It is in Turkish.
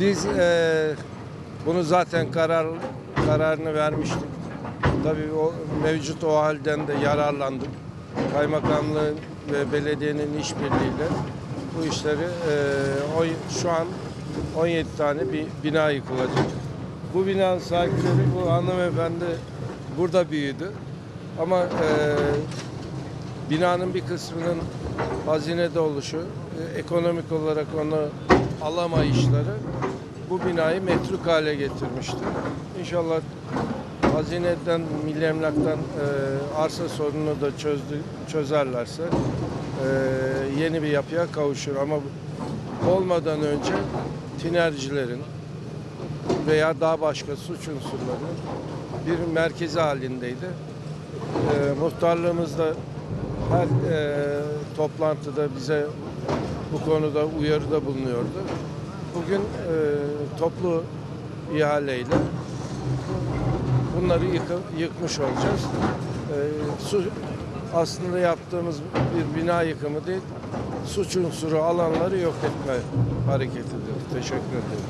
Biz e, bunu zaten karar kararını vermiştik. Tabii o mevcut o halden de yararlandık. Kaymakamlığın ve belediyenin işbirliğiyle bu işleri e, o, şu an 17 tane bir bina yıkılacak. Bu binanın sahipleri bu hanımefendi burada büyüdü. Ama e, binanın bir kısmının hazinede oluşu, e, ekonomik olarak onu alamayışları bu binayı metruk hale getirmişti. İnşallah hazineden, milli emlaktan e, arsa sorununu da çözdü, çözerlerse e, yeni bir yapıya kavuşur. Ama olmadan önce tinercilerin veya daha başka suç unsurlarının bir merkezi halindeydi. E, muhtarlığımız her e, toplantıda bize bu konuda uyarıda bulunuyordu. Bugün e, toplu ihaleyle bunları yıkı- yıkmış olacağız. E, su aslında yaptığımız bir bina yıkımı değil, suç unsuru alanları yok etme hareketidir. Teşekkür ederim.